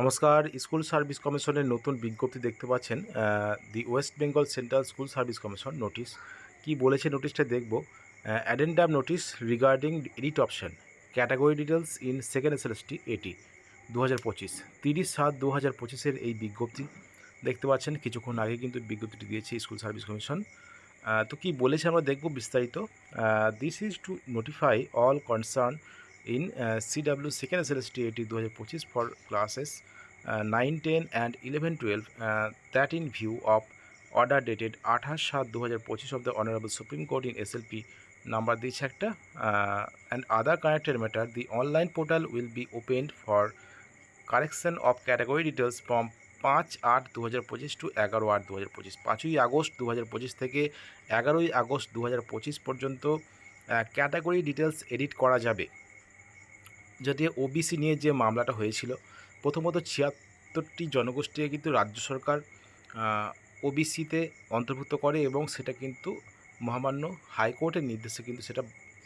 নমস্কার, school service কমিশনের নতুন বিজ্ঞপ্তি দেখতে পাচ্ছেন the West Bengal Central School Service Commission notice কি বলেছে নোটিশটা দেখব। Addendum notice regarding edit option category details in second SLST এটি দু হাজার পঁচিশ তিরিশ সাত দু হাজার পঁচিশের এই বিজ্ঞপ্তি দেখতে পাচ্ছেন। কিছুক্ষণ আগে কিন্তু বিজ্ঞপ্তিটি দিয়েছে স্কুল সার্ভিস কমিশন। তো কি বলেছে আমরা দেখব বিস্তারিত। This is to notify all concern uh, CW second SLST 80 2025 for classes uh, 9, 10 and 11, 12 uh, that in view of order dated 28 সাত 2025 of the Honorable Supreme Court in SLP number দিচ্ছে একটা uh, and other connected matter the online portal will be opened for correction of category details from পাঁচ আট দু হাজার পঁচিশ two এগারো আট দু হাজার পঁচিশ পাঁচই আগস্ট দু হাজার পঁচিশ থেকে এগারোই আগস্ট দু হাজার পঁচিশ পর্যন্ত ক্যাটাগরি ডিটেলস এডিট করা যাবে যদি ওবিসি নিয়ে যে মামলাটা হয়েছিল, প্রথমত ছিয়াত্তরটি জনগোষ্ঠীকে কিন্তু রাজ্য সরকার ওবিসিতে অন্তর্ভুক্ত করে এবং সেটা কিন্তু মহামান্য হাইকোর্টের নির্দেশে কিন্তু সেটা,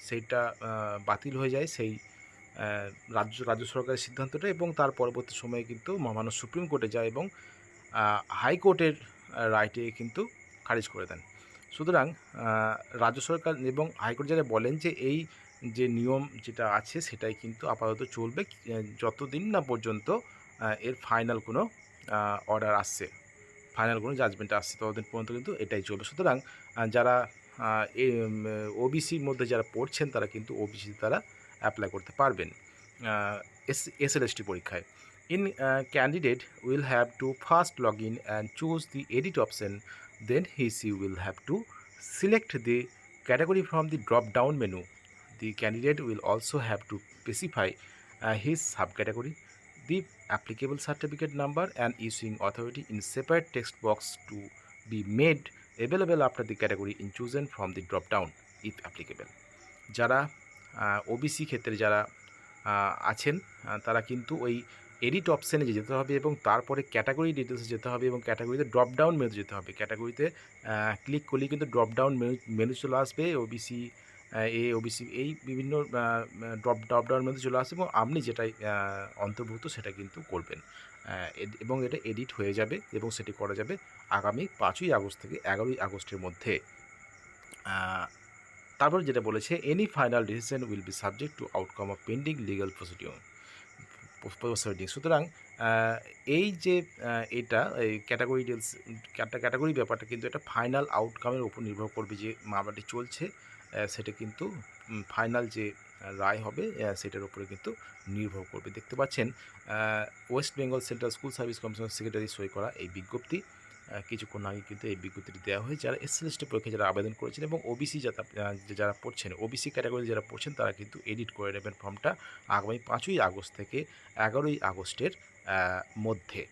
সেইটা বাতিল হয়ে যায় সেই রাজ্য রাজ্য সরকারের সিদ্ধান্তটা এবং তার পরবর্তী সময়ে কিন্তু মহামান্য সুপ্রিম কোর্টে যায় এবং হাইকোর্টের রায়টে কিন্তু খারিজ করে দেন। সুতরাং রাজ্য সরকার এবং হাইকোর্ট যারা বলেন যে এই যে নিয়ম যেটা আছে সেটাই কিন্তু আপাতত চলবে। যতদিন না পর্যন্ত এর ফাইনাল কোনো অর্ডার আসছে ফাইনাল কোনো জাজমেন্ট আসছে, ততদিন পর্যন্ত কিন্তু এটাই চলবে। সুতরাং যারা ওবিসির মধ্যে যারা পড়ছেন, তারা কিন্তু ওবিসি তারা অ্যাপ্লাই করতে পারবেন এস এসএলএসটি পরীক্ষায়। In candidate will have to first log in and choose the edit option then he she will have to select the category from the drop down menu. The candidate will also have to specify uh, his subcategory the applicable certificate number and issuing authority in separate text box to be made available after the category in chosen from the drop down if applicable যারা OBC ক্ষেত্রে যারা আছেন তারা কিন্তু ওই edit অপশানে যেতে হবে এবং তারপরে ক্যাটাগরি ডিটেলসে যেতে হবে এবং ক্যাটাগরিতে ড্রপ ডাউন মেনুতে যেতে হবে ক্যাটাগরিতে ক্লিক করলেই কিন্তু ড্রপ ডাউন মেনু মেনু চলে আসবে ওবিসি এ ওবিসি এই বিভিন্ন ড্রপ ড্রপ ডাউন মধ্যে চলে আসবে এবং আপনি যেটাই অন্তর্ভুক্ত সেটা কিন্তু করবেন। এবং এটা এডিট হয়ে যাবে এবং সেটি করা যাবে আগামী পাঁচই আগস্ট থেকে এগারোই আগস্টের মধ্যে। তারপর যেটা বলেছে any final decision will be subject to outcome of pending legal procedure proceeding সুতরাং এই যে এটা, এই ক্যাটাগরি ডিলস ক্যাটাগরি ব্যাপারটা কিন্তু এটা ফাইনাল আউটকামের উপর নির্ভর করবে যে মামলাটি চলছে। সেটা কিন্তু ফাইনাল যে রায় হবে সেটার উপরে কিন্তু নির্ভর করবে। দেখতে পাচ্ছেন West Bengal Central School Service Commission secretary সই করা এই বিজ্ঞপ্তি কিছুক্ষণ আগে কিন্তু এই বিজ্ঞপ্তিটি দেওয়া হয় যারা এসএলএসটি পরীক্ষায় যারা আবেদন করেছেন এবং ওবিসি যারা পড়ছেন ওবিসি ক্যাটাগরি যারা পড়ছেন, তারা কিন্তু এডিট করে নেবেন ফর্মটা আগামী পাঁচই আগস্ট থেকে এগারোই আগস্টের মধ্যে।